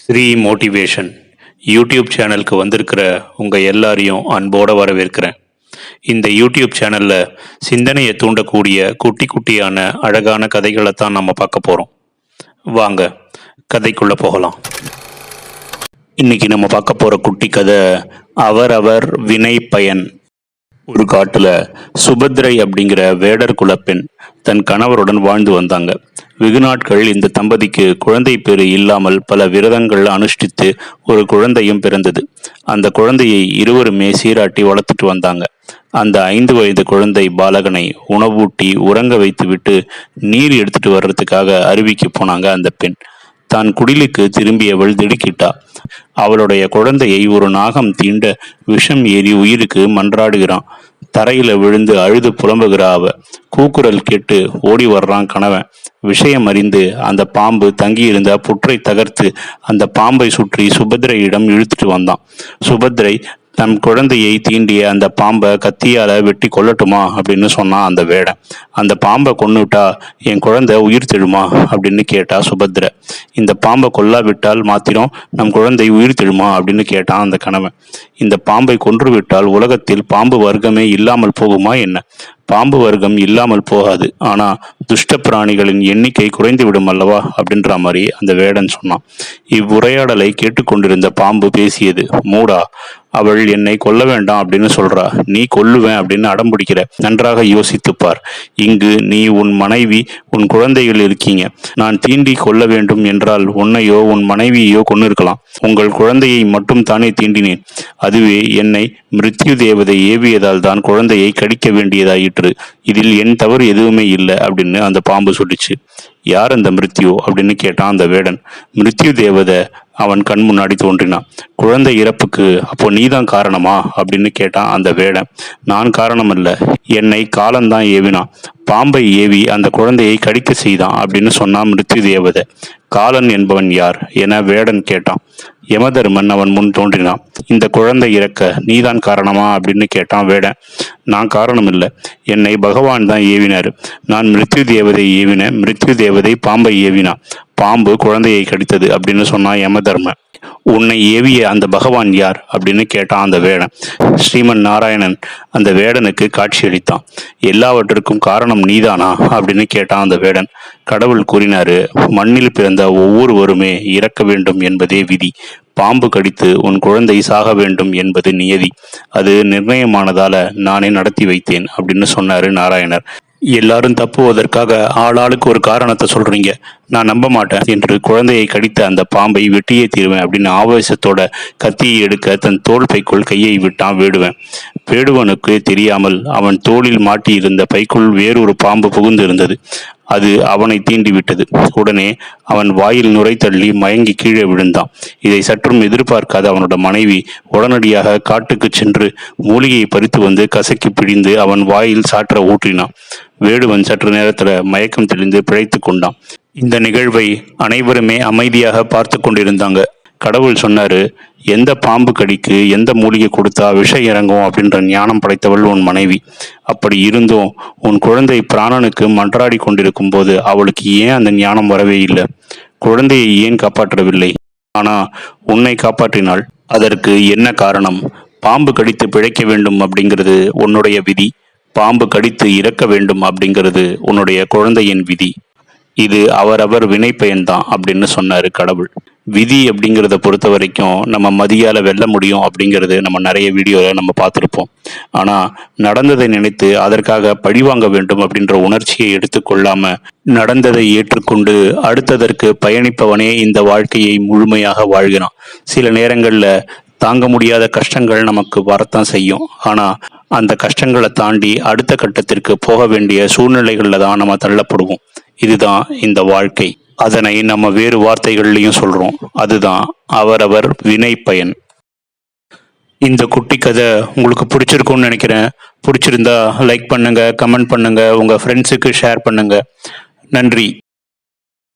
Sri motivation YouTube சேனலுக்கு வந்திருக்கிற உங்கள் எல்லாரையும் அன்போடு வரவேற்கிறேன். இந்த யூடியூப் சேனலில் சிந்தனையை தூண்டக்கூடிய குட்டி குட்டியான அழகான கதைகளை தான் நம்ம பார்க்க போகிறோம் வாங்க கதைக்குள்ளே போகலாம். இன்னைக்கு நம்ம பார்க்க போகிற குட்டி கதை அவரவர் வினை பயன். ஒரு காட்டில் சுபத்ரை அப்படிங்கிற வேடர் குலப்பெண் தன் கணவருடன் வாழ்ந்து வந்தாங்க. வெகு நாட்கள் இந்த தம்பதிக்கு குழந்தை பேறு இல்லாமல் பல விரதங்கள் அனுஷ்டித்து ஒரு குழந்தையும் பிறந்தது. அந்த குழந்தையை இருவருமே சீராட்டி வளர்த்துட்டு வந்தாங்க. அந்த ஐந்து வயது குழந்தை பாலகனை உணவூட்டி உறங்க வைத்துவிட்டு நீர் எடுத்துட்டு வர்றதுக்காக அருவிக்கு போனாங்க அந்த பெண். தான் குடிலுக்கு திரும்பியவள் திடுக்கிட்டா. அவளுடைய குழந்தையை ஒரு நாகம் தீண்ட விஷம் ஏறி உயிருக்கு மன்றாடுகிறான். தரையில விழுந்து அழுது புலம்புகிறா அவ கூக்குரல் கேட்டு ஓடி வர்றான் கணவன். விஷயம் அறிந்து அந்த பாம்பு தங்கியிருந்த புற்றை தகர்த்து அந்த பாம்பை சுற்றி சுபத்ரையிடம் இழுத்துட்டு வந்தான். சுபத்ரை தம் குழந்தையை தீண்டிய அந்த பாம்பை கத்தியால வெட்டி கொல்லட்டுமா அப்படின்னு சொன்னான் அந்த வேடன் அந்த பாம்பை கொன்னுட்டா என் குழந்தை உயிர் தெழுமா அப்படின்னு கேட்டா சுபத்ர. இந்த பாம்பை கொல்லாவிட்டால் மாத்திரம் நம் குழந்தை உயிர் தெழுமா அப்படின்னு கேட்டான் அந்த கணவன். இந்த பாம்பை கொன்று விட்டால் உலகத்தில் பாம்பு வர்க்கமே இல்லாமல் போகுமா என்ன? பாம்பு வர்க்கம் இல்லாமல் போகாது. ஆனா துஷ்ட பிராணிகளின் எண்ணிக்கை குறைந்து விடும் அல்லவா அப்படின்ற மாதிரி அந்த வேடன் சொன்னான். இவ்வுரையாடலை கேட்டுக்கொண்டிருந்த பாம்பு பேசியது மூடா அவள் என்னை கொல்ல வேண்டாம் அப்படின்னு சொல்றா. நீ கொல்லுவேன் அப்படின்னு அடம்பிடிக்கிற நன்றாக யோசித்துப்பார். இங்கு நீ உன் மனைவி உன் குழந்தைகள் இருக்கீங்க. நான் தீண்டி கொல்ல வேண்டும் என்றால் உன்னையோ உன் மனைவியோ கொண்டு இருக்கலாம் உங்கள் குழந்தையை மட்டும் தானே தீண்டினேன். அதுவே என்னை மிருத்யு தேவதை ஏவியதால் தான் குழந்தையை கடிக்க வேண்டியதாயிற்று. இதில் என் தவறு எதுவுமே இல்லை அப்படின்னு அந்த பாம்பு சொல்லிச்சு. யார் அந்த மிருத்யு? அப்படின்னு கேட்டான் அந்த வேடன். மிருத்யு தேவதை அவன் கண் முன்னாடி தோன்றினான். குழந்தை இறப்புக்கு அப்போ நீதான் காரணமா? அப்படின்னு கேட்டான் அந்த வேடன். நான் காரணம் அல்ல என்னை காலந்தான் ஏவினான். பாம்பை ஏவி அந்த குழந்தையை கடிக்க செய்தான் அப்படின்னு சொன்னான் மிருத்யு தேவதை காலன் என்பவன் யார்? என வேடன் கேட்டான். யமதர்மன் அவன் முன் தோன்றினான். இந்த குழந்தை இறக்க நீதான் காரணமா? அப்படின்னு கேட்டான் வேடன். நான் காரணம் இல்லை என்னை பகவான் தான் ஏவினார். நான் மிருத்யு தேவதை ஏவினேன். மிருத்யு தேவதை பாம்பை ஏவினான். பாம்பு குழந்தையை கடித்தது அப்படின்னு சொன்னான் யமதர்மன் உன்னை ஏவிய அந்த பகவான் யார் அப்படின்னு கேட்டான் அந்த வேடன். ஸ்ரீமன் நாராயணன் அந்த வேடனுக்கு காட்சியளித்தான் எல்லாவற்றிற்கும் காரணம் நீதானா அப்படின்னு கேட்டான் அந்த வேடன். கடவுள் கூறினாரு மண்ணில் பிறந்த ஒவ்வொருவருமே இறக்க வேண்டும் என்பதே விதி. பாம்பு கடித்து உன் குழந்தை சாக வேண்டும் என்பது நியதி. அது நிர்ணயமானதால நானே நடத்தி வைத்தேன் அப்படின்னு சொன்னாரு நாராயணர். எல்லாரும் தப்புவதற்காக ஆளாளுக்கு ஒரு காரணத்தை சொல்றீங்க. நான் நம்ப மாட்டேன் என்று குழந்தையை கடித்த அந்த பாம்பை வெட்டியே தீருவேன் அப்படின்னு ஆவேசத்தோட கத்தியை எடுக்க தன் தோல் பைக்குள் கையை விட்டான் வேடுவன். வேடுவனுக்கு தெரியாமல் அவன் தோளில் மாட்டியிருந்த பைக்குள் வேறொரு பாம்பு புகுந்து இருந்தது அது அவனை தீண்டி விட்டது உடனே அவன் வாயில் நுரை தள்ளி மயங்கி கீழே விழுந்தான். இதை சற்றும் எதிர்பார்க்காத அவனோட மனைவி உடனடியாக காட்டுக்கு சென்று மூலிகையை பறித்து வந்து கசக்கி பிழிந்து அவன் வாயில் சாற்ற ஊற்றினான். வேடுவன் சற்று நேரத்தில் மயக்கம் தெளிந்து பிழைத்து கொண்டான். இந்த நிகழ்வை அனைவருமே அமைதியாக பார்த்து கொண்டிருந்தாங்க. கடவுள் சொன்னாரு எந்த பாம்பு கடிக்கு எந்த மூலிகை கொடுத்தா விஷம் இறங்கும்? அப்படின்ற ஞானம் படைத்தவள் உன் மனைவி. அப்படி இருந்தும் உன் குழந்தை பிராணனுக்கு மன்றாடி கொண்டிருக்கும் போது அவளுக்கு ஏன் அந்த ஞானம் வரவே இல்லை? குழந்தையை ஏன் காப்பாற்றவில்லை? ஆனா உன்னை காப்பாற்றினாள் அதற்கு என்ன காரணம்? பாம்பு கடித்து பிழைக்க வேண்டும் அப்படிங்கிறது உன்னுடைய விதி. பாம்பு கடித்து இறக்க வேண்டும் அப்படிங்கிறது உன்னுடைய குழந்தையின் விதி. இது அவரவர் வினை பயன்தான் அப்படின்னு சொன்னாரு கடவுள். விதி அப்படிங்கிறத பொறுத்த வரைக்கும் நம்ம மதியால வெல்ல முடியும் அப்படிங்கிறது நம்ம நிறைய வீடியோவில் நம்ம பார்த்துருப்போம். ஆனால் நடந்ததை நினைத்து அதற்காக பழிவாங்க வேண்டும் அப்படின்ற உணர்ச்சியை எடுத்துக்கொள்ளாம நடந்ததை ஏற்றுக்கொண்டு அடுத்ததற்கு பயணிப்பவனே இந்த வாழ்க்கையை முழுமையாக வாழ்கிறான். சில நேரங்களில் தாங்க முடியாத கஷ்டங்கள் நமக்கு வரத்தான் செய்யும். ஆனால் அந்த கஷ்டங்களை தாண்டி அடுத்த கட்டத்திற்கு போக வேண்டிய சூழ்நிலைகளில் தான் நம்ம தள்ளப்படுவோம். இதுதான் இந்த வாழ்க்கை. அதனை நம்ம வேறு வார்த்தைகள்லையும் சொல்றோம். அதுதான் அவரவர் வினை பயன். இந்த குட்டி கதை உங்களுக்கு பிடிச்சிருக்கும்னு நினைக்கிறேன். பிடிச்சிருந்தா லைக் பண்ணுங்க கமெண்ட் பண்ணுங்க உங்க ஃப்ரெண்ட்ஸுக்கு ஷேர் பண்ணுங்க. நன்றி.